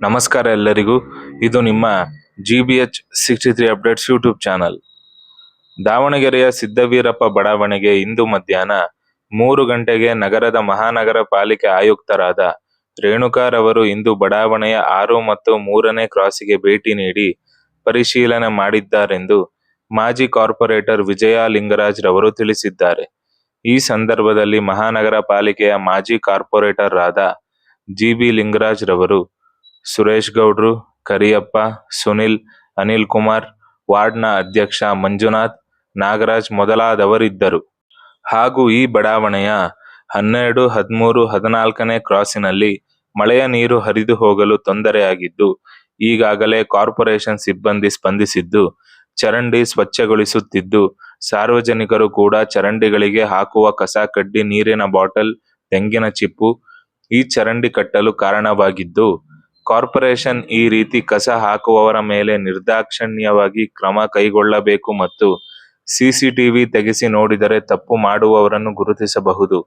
ನಮಸ್ಕಾರ ಎಲ್ಲರಿಗೂ. ಇದು ನಿಮ್ಮ G B H sixty three updates YouTube channel ದಾವಣಗೆರೆಯ ಸಿದ್ದವೀರಪ್ಪ ಬಡಾವಣೆಗೆ ಇಂದು ಮಧ್ಯಾಹ್ನ ಮೂರು ಗಂಟೆಗೆ ನಗರದ ಮಹಾನಗರ ಪಾಲಿಕೆ ಆಯುಕ್ತರಾದ ರೇಣುಕಾರವರು ಇಂದು ಬಡಾವಣೆಯ ಆರು ಮತ್ತು ಮೂರನೇ ಕ್ರಾಸಿಗೆ ಭೇಟಿ ನೀಡಿ ಪರಿಶೀಲನೆ ಮಾಡಿದ್ದಾರೆಂದು ಮಾಜಿ ಕಾರ್ಪೊರೇಟರ್ ವಿಜಯ ಲಿಂಗರಾಜ್ ರವರು ತಿಳಿಸಿದ್ದಾರೆ. ಈ ಸಂದರ್ಭದಲ್ಲಿ ಮಹಾನಗರ ಪಾಲಿಕೆಯ ಮಾಜಿ ಕಾರ್ಪೊರೇಟರ್ ಆದ ಜಿ ಬಿ ಲಿಂಗರಾಜ್ ರವರು ಸುರೇಶ್ ಗೌಡ್ರು, ಕರಿಯಪ್ಪ, ಸುನಿಲ್, ಅನಿಲ್ ಕುಮಾರ್, ವಾರ್ಡ್ನ ಅಧ್ಯಕ್ಷ ಮಂಜುನಾಥ್, ನಾಗರಾಜ್ ಮೊದಲಾದವರಿದ್ದರು. ಹಾಗೂ ಈ ಬಡಾವಣೆಯ ಹನ್ನೆರಡು, ಹದಿಮೂರು, ಹದಿನಾಲ್ಕನೇ ಕ್ರಾಸಿನಲ್ಲಿ ಮಳೆಯ ನೀರು ಹರಿದು ಹೋಗಲು ತೊಂದರೆಯಾಗಿದ್ದು, ಈಗಾಗಲೇ ಕಾರ್ಪೊರೇಷನ್ ಸಿಬ್ಬಂದಿ ಸ್ಪಂದಿಸಿದ್ದು, ಚರಂಡಿ ಸ್ವಚ್ಛಗೊಳಿಸುತ್ತಿದ್ದು, ಸಾರ್ವಜನಿಕರು ಕೂಡ ಚರಂಡಿಗಳಿಗೆ ಹಾಕುವ ಕಸ ಕಡ್ಡಿ ನೀರಿನ ಬಾಟಲ್, ತೆಂಗಿನ ಚಿಪ್ಪು ಈ ಚರಂಡಿ ಕಟ್ಟಲು ಕಾರಣವಾಗಿದ್ದು ಕಾರ್ಪೊರೇಷನ್ ಈ ರೀತಿ ಕಸ ಹಾಕುವವರ ಮೇಲೆ ನಿರ್ದಾಕ್ಷಣ್ಯವಾಗಿ ಕ್ರಮ ಕೈಗೊಳ್ಳಬೇಕು ಮತ್ತು ಸಿಸಿಟಿವಿ ತೆಗೆಸಿ ನೋಡಿದರೆ ತಪ್ಪು ಮಾಡುವವರನ್ನು ಗುರುತಿಸಬಹುದು.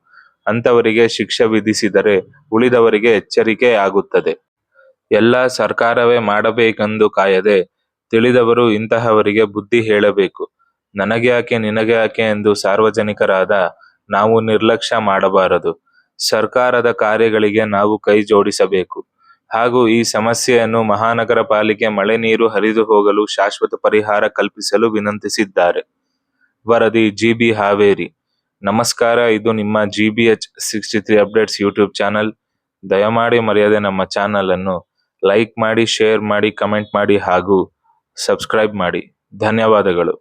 ಅಂತವರಿಗೆ ಶಿಕ್ಷೆ ವಿಧಿಸಿದರೆ ಉಳಿದವರಿಗೆ ಎಚ್ಚರಿಕೆ ಆಗುತ್ತದೆ. ಎಲ್ಲ ಸರ್ಕಾರವೇ ಮಾಡಬೇಕೆಂದು ಕಾಯದೆ ತಿಳಿದವರು ಇಂತಹವರಿಗೆ ಬುದ್ಧಿ ಹೇಳಬೇಕು. ನನಗೆ ಯಾಕೆ, ನಿನಗೆ ಯಾಕೆ ಎಂದು ಸಾರ್ವಜನಿಕರಾದ ನಾವು ನಿರ್ಲಕ್ಷ್ಯ ಮಾಡಬಾರದು. ಸರ್ಕಾರದ ಕಾರ್ಯಗಳಿಗೆ ನಾವು ಕೈ ಜೋಡಿಸಬೇಕು. ಹಾಗೂ ಈ ಸಮಸ್ಯೆಯನ್ನು ಮಹಾನಗರ ಪಾಲಿಕೆ ಮಳೆ ನೀರು ಹರಿದು ಹೋಗಲು ಶಾಶ್ವತ ಪರಿಹಾರ ಕಲ್ಪಿಸಲು ವಿನಂತಿಸಿದ್ದಾರೆ. ವರದಿ ಜಿಬಿ ಹಾವೇರಿ. ನಮಸ್ಕಾರ, ಇದು ನಿಮ್ಮ G B H sixty three updates YouTube channel. ದಯಮಾಡಿ ಮರೆಯದೆ ನಮ್ಮ ಚಾನಲ್ ಅನ್ನು ಲೈಕ್ ಮಾಡಿ, ಶೇರ್ ಮಾಡಿ, ಕಮೆಂಟ್ ಮಾಡಿ ಹಾಗೂ ಸಬ್ಸ್ಕ್ರೈಬ್ ಮಾಡಿ. ಧನ್ಯವಾದಗಳು.